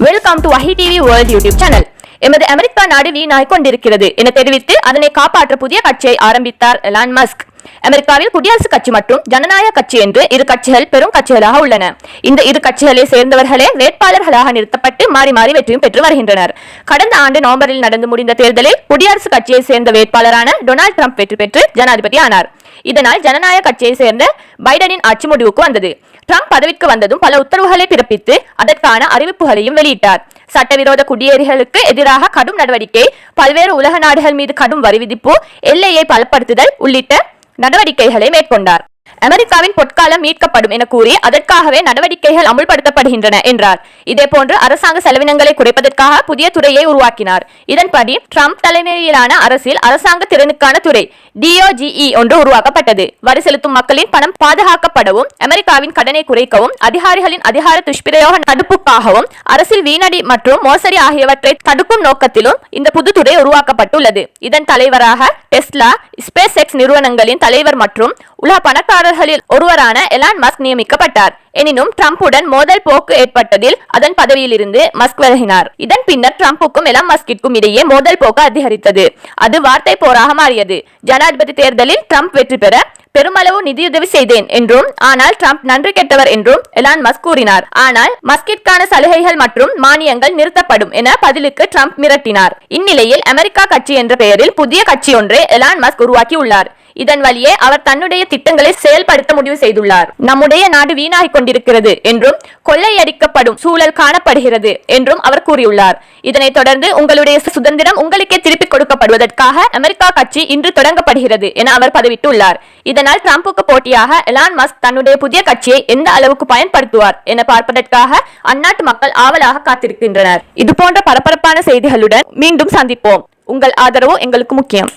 Welcome to Vahi TV world YouTube channel எமது America நாடு வீணாய் கொண்டிருக்கிறது என தெரிவித்து அதனை காப்பாற்ற புதிய கட்சியை ஆரம்பித்தார் எலான் மஸ்க் அமெரிக்காவில் குடியரசுக் கட்சி மற்றும் ஜனநாயக கட்சி என்று இரு கட்சிகள் பெரும் கட்சிகளாக உள்ளன. இந்த இரு கட்சிகளை சேர்ந்தவர்களே வேட்பாளர்களாக நிறுத்தப்பட்டு மாறி மாறி வெற்றியும் பெற்று வருகின்றனர். கடந்த ஆண்டு நவம்பரில் நடந்து முடிந்த தேர்தலில் குடியரசுக் கட்சியை சேர்ந்த வேட்பாளரான டொனால்ட் ட்ரம்ப் வெற்றி பெற்று ஜனாதிபதி ஆனார். இதனால் ஜனநாயக கட்சியை சேர்ந்த பைடனின் ஆட்சி முடிவுக்கு வந்தது. ட்ரம்ப் பதவிக்கு வந்ததும் பல உத்தரவுகளை பிறப்பித்து அதற்கான அறிவிப்புகளையும் வெளியிட்டார். சட்டவிரோத குடியேறிகளுக்கு எதிராக கடும் நடவடிக்கை பல்வேறு உலக நாடுகள் மீது கடும் வரி விதிப்பு எல்லையை பலப்படுத்துதல் உள்ளிட்ட நடவடிக்கைகளை மேற்கொண்டார். அமெரிக்காவின் பொற்காலம் மீட்கப்படும் என கூறி அதற்காகவே நடவடிக்கைகள் அமுல்படுத்தப்படுகின்றன என்றார். இதேபோன்று அரசாங்க செலவினங்களை குறைப்பதற்காக புதிய துறையை உருவாக்கினார். இதன்படி ட்ரம்ப் தலைமையிலான அரசில் அரசாங்க திறனுக்கான துறை டிஓஜிஇ ஒன்று உருவாக்கப்பட்டது. வரி செலுத்தும் மக்களின் பணம் பாதுகாக்கப்படவும் அமெரிக்காவின் கடனை குறைக்கவும் அதிகாரிகளின் அதிகார துஷ்பிரயோக தடுப்புக்காகவும் அரசில் வீணடி மற்றும் மோசடி ஆகியவற்றை தடுக்கும் நோக்கத்திலும் இந்த புது துறை உருவாக்கப்பட்டுள்ளது. இதன் தலைவராக டெஸ்லா ஸ்பேஸ் எக்ஸ் நிறுவனங்களின் தலைவர் மற்றும் உலக பணக்காரர்களில் ஒருவரான எலான் மஸ்க் நியமிக்கப்பட்டார். எனினும் டிரம்புடன் மோதல் போக்கு ஏற்பட்டதில் அதன் பதவியிலிருந்து மஸ்க் விலகினார். இதன் பின்னர் டிரம்புக்கும் எலான் மஸ்கிற்கும் இடையே மோதல் போக்கு அதிகரித்தது. அது வார்த்தை போராக மாறியது. ஜனாதிபதி தேர்தலில் ட்ரம்ப் வெற்றி பெற பெருமளவு நிதியுதவி செய்தேன் என்றும் ஆனால் டிரம்ப் நன்றி கெட்டவர் என்றும் எலான் மஸ்க் கூறினார். ஆனால் மஸ்கிற்கான சலுகைகள் மற்றும் மானியங்கள் நிறுத்தப்படும் என பதிலுக்கு ட்ரம்ப் மிரட்டினார். இந்நிலையில் அமெரிக்கா கட்சி என்ற பெயரில் புதிய கட்சி ஒன்றை எலான் மஸ்க் உருவாக்கியுள்ளார். இதன் வழியே அவர் தன்னுடைய திட்டங்களை செயல்படுத்த முடிவு செய்துள்ளார். நம்முடைய நாடு வீணாகிக் கொண்டிருக்கிறது என்றும் கொள்ளையடிக்கப்படும் சூழல் காணப்படுகிறது என்றும் அவர் கூறியுள்ளார். இதனைத் தொடர்ந்து உங்களுடைய சுதந்திரம் உங்களுக்கே திருப்பிக் கொடுக்கப்படுவதற்காக அமெரிக்கா கட்சி இன்று தொடங்கப்படுகிறது என அவர் பதிவிட்டுள்ளார். இதனால் ட்ரம்புக்கு போட்டியாக எலான் மஸ்க் தன்னுடைய புதிய கட்சியை எந்த அளவுக்கு பயன்படுத்துவார் என பார்ப்பதற்காக அந்நாட்டு மக்கள் ஆவலாக காத்திருக்கின்றனர். இது போன்ற பரபரப்பான செய்திகளுடன் மீண்டும் சந்திப்போம். உங்கள் ஆதரவு எங்களுக்கு முக்கியம்.